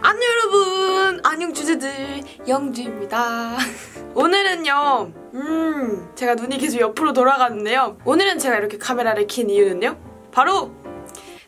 안녕 여러분. 안녕 주제들. 영주입니다. 오늘은요 음 제가 눈이 계속 옆으로 돌아가는데요. 오늘은 제가 이렇게 카메라를 킨 이유는요 바로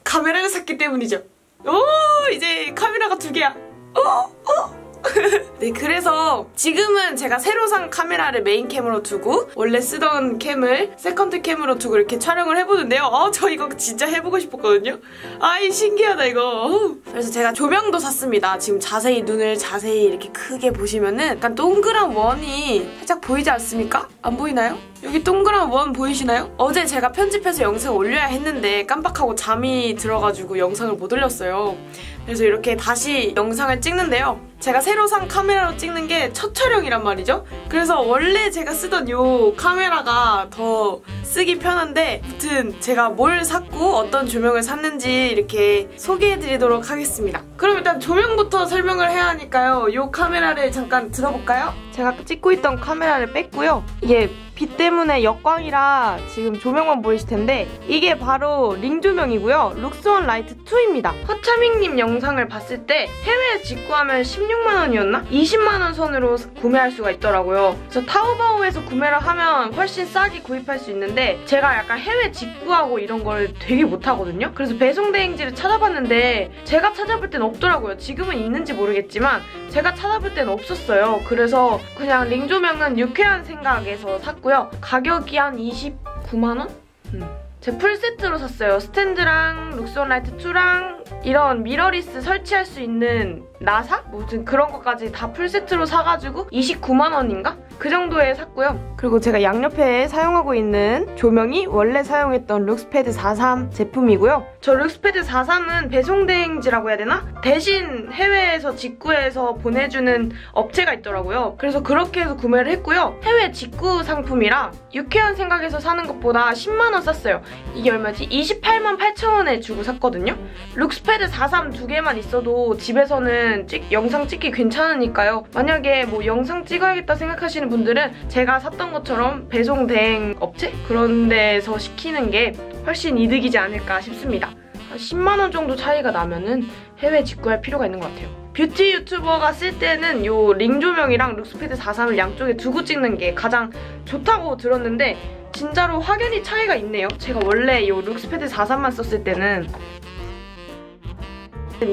카메라를 샀기 때문이죠. 오 이제 카메라가 두 개야. 오, 오. 네, 그래서 지금은 제가 새로 산 카메라를 메인캠으로 두고 원래 쓰던 캠을 세컨드 캠으로 두고 이렇게 촬영을 해보는데요. 어, 저 이거 진짜 해보고 싶었거든요. 아이, 신기하다, 이거. 그래서 제가 조명도 샀습니다. 지금 자세히 눈을 자세히 이렇게 크게 보시면은 약간 동그란 원이 살짝 보이지 않습니까? 안 보이나요? 여기 동그란 원 보이시나요? 어제 제가 편집해서 영상 올려야 했는데 깜빡하고 잠이 들어가지고 영상을 못 올렸어요. 그래서 이렇게 다시 영상을 찍는데요. 제가 새로 산 카메라로 찍는 게 첫 촬영이란 말이죠. 그래서 원래 제가 쓰던 이 카메라가 더 쓰기 편한데 아무튼 제가 뭘 샀고 어떤 조명을 샀는지 이렇게 소개해드리도록 하겠습니다. 그럼 일단 조명부터 설명을 해야 하니까요. 이 카메라를 잠깐 들어볼까요? 제가 찍고 있던 카메라를 뺐고요. 이게 빛 때문에 역광이라 지금 조명만 보이실 텐데 이게 바로 링 조명이고요. 룩스원 라이트 2입니다. 허차밍님 영상을 봤을 때 해외에 직구하면 16만 원이었나? 20만 원 선으로 구매할 수가 있더라고요. 그래서 타오바오에서 구매를 하면 훨씬 싸게 구입할 수 있는데 제가 약간 해외 직구하고 이런 걸 되게 못하거든요. 그래서 배송 대행지를 찾아봤는데 제가 찾아볼 땐 없더라고요. 지금은 있는지 모르겠지만 제가 찾아볼 땐 없었어요. 그래서 그냥 링 조명은 유쾌한 생각에서 샀고 샀고요. 가격이 한 29만원? 음. 제 풀세트로 샀어요. 스탠드랑 룩스온 라이트 2랑 이런 미러리스 설치할 수 있는 나사? 무슨 그런 것까지 다 풀세트로 사가지고 29만 원인가? 그 정도에 샀고요. 그리고 제가 양옆에 사용하고 있는 조명이 원래 사용했던 룩스패드 43 제품이고요. 저 룩스패드 43은 배송대행지라고 해야 되나? 대신 해외에서 직구해서 보내주는 업체가 있더라고요. 그래서 그렇게 해서 구매를 했고요. 해외 직구 상품이라 유쾌한 생각에서 사는 것보다 10만 원 쌌어요. 이게 얼마지? 28만 8천 원에 주고 샀거든요. 룩스 패드 43 두 개만 있어도 집에서는 찍, 영상 찍기 괜찮으니까요. 만약에 뭐 영상 찍어야겠다 생각하시는 분들은 제가 샀던 것처럼 배송 대행 업체? 그런 데서 시키는 게 훨씬 이득이지 않을까 싶습니다. 10만원 정도 차이가 나면은 해외 직구할 필요가 있는 것 같아요. 뷰티 유튜버가 쓸 때는 요 링 조명이랑 룩스패드 43을 양쪽에 두고 찍는 게 가장 좋다고 들었는데 진짜로 확연히 차이가 있네요. 제가 원래 요 룩스패드 43만 썼을 때는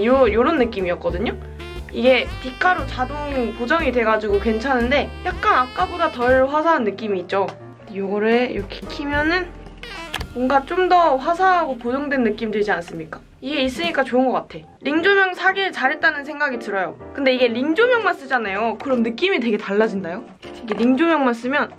요, 요런 느낌이었거든요? 이게 디카로 자동 보정이 돼가지고 괜찮은데 약간 아까보다 덜 화사한 느낌이 있죠? 요거를 이렇게 키면은 뭔가 좀 더 화사하고 보정된 느낌 들지 않습니까? 이게 있으니까 좋은 것 같아. 링 조명 사길 잘했다는 생각이 들어요. 근데 이게 링 조명만 쓰잖아요. 그럼 느낌이 되게 달라진다요? 이게 링 조명만 쓰면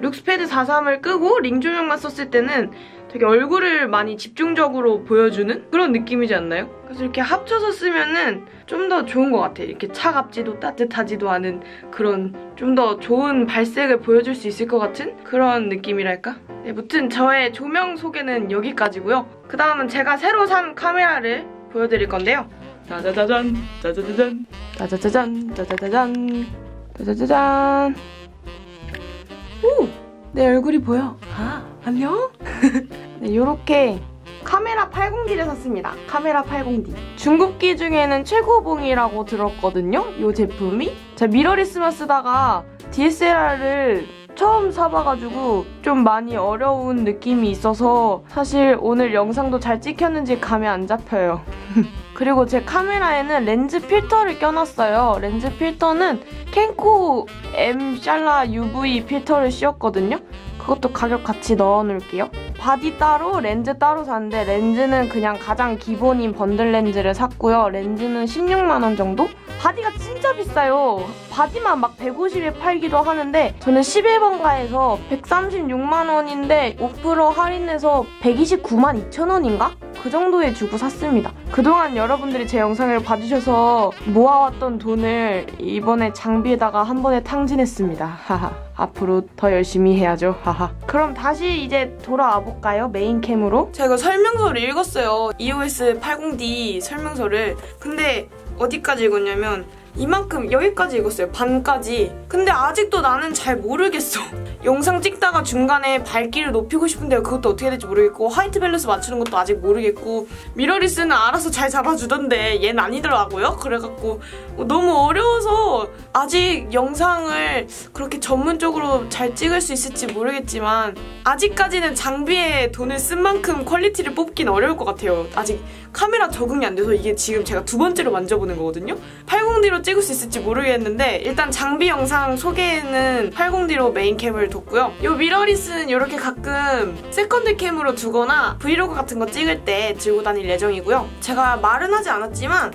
룩스패드 43을 끄고 링 조명만 썼을 때는 되게 얼굴을 많이 집중적으로 보여주는 그런 느낌이지 않나요? 그래서 이렇게 합쳐서 쓰면은 좀 더 좋은 것 같아요. 이렇게 차갑지도 따뜻하지도 않은 그런 좀 더 좋은 발색을 보여줄 수 있을 것 같은 그런 느낌이랄까? 네, 무튼 저의 조명 소개는 여기까지고요. 그 다음은 제가 새로 산 카메라를 보여드릴 건데요. 짜자자잔 짜자자잔 짜자자잔 짜자자잔 짜자자잔 오! 내 얼굴이 보여. 아, 안녕? 네, 이렇게 카메라 80D를 샀습니다. 카메라 80D. 중국기 중에는 최고봉이라고 들었거든요. 이 제품이. 제가 미러리스만 쓰다가 DSLR을 처음 사봐가지고 좀 많이 어려운 느낌이 있어서 사실 오늘 영상도 잘 찍혔는지 감이 안 잡혀요. 그리고 제 카메라에는 렌즈 필터를 껴놨어요. 렌즈 필터는 켄코 M 샬라 UV 필터를 씌웠거든요. 그것도 가격 같이 넣어놓을게요. 바디 따로, 렌즈 따로 샀는데 렌즈는 그냥 가장 기본인 번들 렌즈를 샀고요. 렌즈는 16만원 정도? 바디가 진짜 비싸요. 바디만 막 150에 팔기도 하는데 저는 11번가에서 136만 원인데 5% 할인해서 129만 2천 원인가? 그 정도에 주고 샀습니다. 그동안 여러분들이 제 영상을 봐주셔서 모아왔던 돈을 이번에 장비에다가 한 번에 탕진했습니다. 하하. 앞으로 더 열심히 해야죠. 하하. 그럼 다시 이제 돌아와 볼까요? 메인캠으로. 제가 설명서를 읽었어요. EOS 80D 설명서를. 근데 어디까지 읽었냐면 이만큼 여기까지 익었어요. 반까지. 근데 아직도 나는 잘 모르겠어. 영상 찍다가 중간에 밝기를 높이고 싶은데 그것도 어떻게 될지 모르겠고 화이트 밸런스 맞추는 것도 아직 모르겠고 미러리스는 알아서 잘 잡아주던데 얘는 아니더라고요. 그래갖고 너무 어려워서 아직 영상을 그렇게 전문적으로 잘 찍을 수 있을지 모르겠지만 아직까지는 장비에 돈을 쓴 만큼 퀄리티를 뽑긴 어려울 것 같아요. 아직 카메라 적응이 안 돼서 이게 지금 제가 두 번째로 만져보는 거거든요. 80D로 찍을 수 있을지 모르겠는데 일단 장비 영상 소개에는 80D로 메인캠을 뒀고요. 이 미러리스는 이렇게 가끔 세컨드 캠으로 두거나 브이로그 같은 거 찍을 때 들고 다닐 예정이고요. 제가 말은 하지 않았지만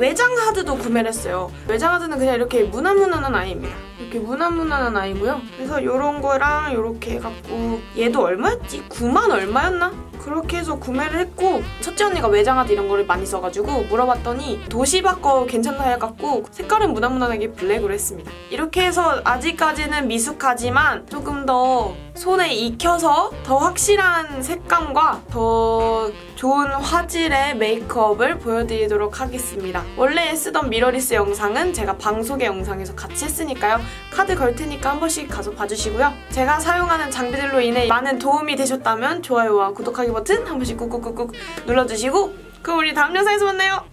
외장 하드도 구매를 했어요. 외장 하드는 그냥 이렇게 무난무난한 아이입니다. 이렇게 무난무난한 아이고요. 그래서 이런 거랑 이렇게 해갖고 얘도 얼마였지? 9만 얼마였나? 그렇게 해서 구매를 했고 첫째 언니가 외장하드 이런 거를 많이 써가지고 물어봤더니 도시바 거 괜찮다 해갖고 색깔은 무난무난하게 블랙으로 했습니다. 이렇게 해서 아직까지는 미숙하지만 조금 더 손에 익혀서 더 확실한 색감과 더 좋은 화질의 메이크업을 보여드리도록 하겠습니다. 원래 쓰던 미러리스 영상은 제가 방송의 영상에서 같이 했으니까요. 카드 걸 테니까 한 번씩 가서 봐주시고요. 제가 사용하는 장비들로 인해 많은 도움이 되셨다면 좋아요와 구독하기 버튼 한 번씩 꾹꾹꾹꾹 눌러주시고 그럼 우리 다음 영상에서 만나요.